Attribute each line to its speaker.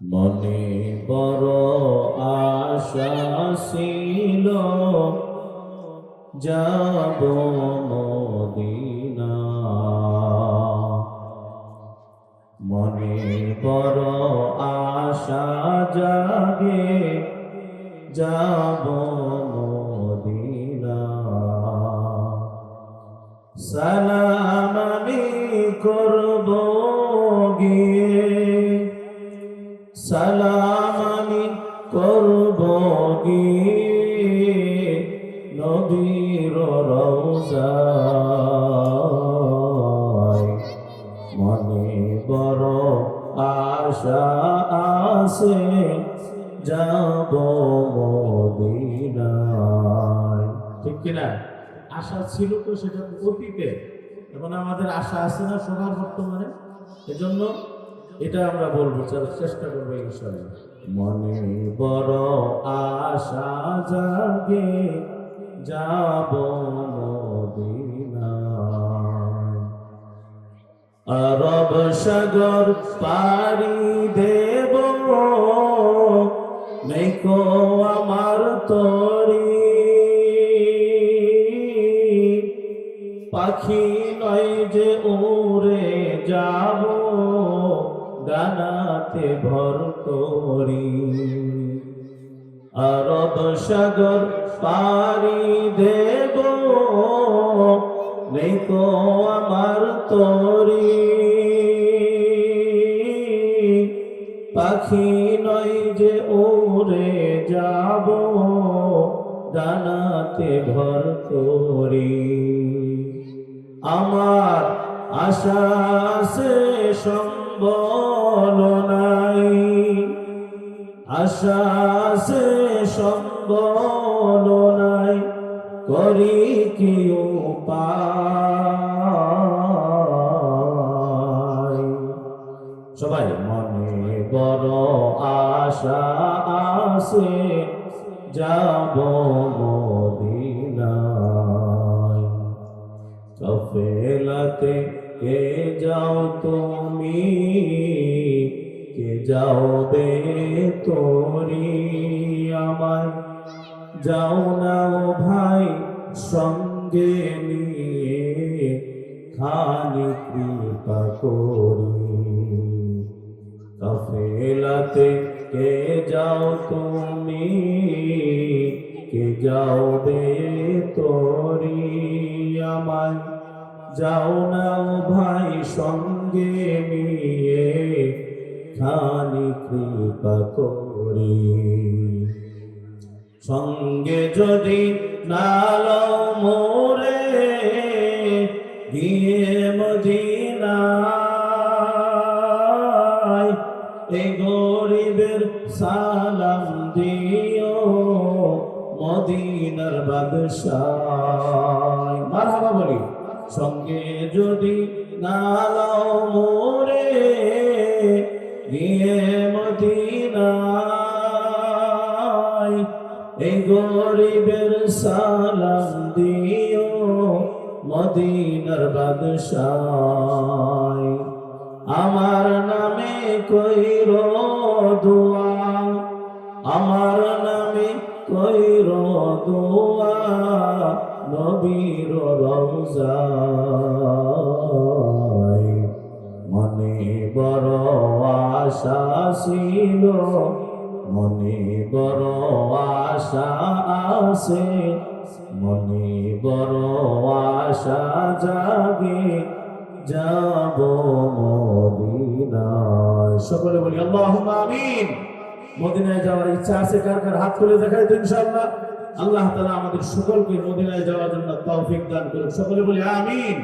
Speaker 1: মনে বড় আশা ছিল, যাব মদিনা। মনে বড় আশা জাগে, যাব মদিনা। সালাম আমি করব সালাম আমি করব রওজায় মনে বড় আশা আসে যাব মদিনায়। ঠিক কিনা? আশা ছিল তো সেটা অতীতে, এখন আমাদের আশা আছে না সবার বর্তমানে? এজন্য এটা আমরা বলব চেষ্টা করব ইনশাল্লাহ মনে বড় আশা জাগে, যাব আরব সাগর পাড়ি দেব, নেকো আমার তরি। পাখি নয় যে উড়ে যাব ডানাতে ভর করি। আরব সাগর পারি দেব তো আমার তরি। পাখি নয় যে উড়ে যাব ডানাতে ভর করি। আমার আশা সে সম্বল নাই। আশা সে সম্বল নাই। করি কি উপায়? সবাই মনে বড় আশা আছে, যাব মদিনায়। কফেলাতে কে যাও তুমি? কে যাও দে তোরি আমায়? যাও না ভাই, সঙ্গে নিয়ে খানি কৃপা করি। কফেলাতে কে যাও তুমি? কে যাও দে তোরি যাও না ভাই সঙ্গে নিয়ে খানি কৃপা করি। সঙ্গে যদি নালো মোরে গিয়ে মদিনায় এই গরিবের সালাম দিও মদিনার বাদশাহ মারহাবা বলি। সঙ্গে যদি নালো মোরে গিয়ে মদিনায়। এই গরিবের সালাম দিও মদিনার বাদশাহ আমার নামে কইর দোয়া নবীর রওজায় মনে বড় আশা ছিল, মনে বড় আশা আছে, মনে বড় আশা জাগে, যাব মদিনায়। সকলে বলি আল্লাহ আমিন। মদিনায় যাওয়ার ইচ্ছা আছে, কার কার হাত তুলে দেখায় তো ইনশাআল্লাহ? আল্লাহ তালা আমাদের সকলকে মদিনায় যাওয়ার জন্য তৌফিক দান করুন সকলে বলি আমিন।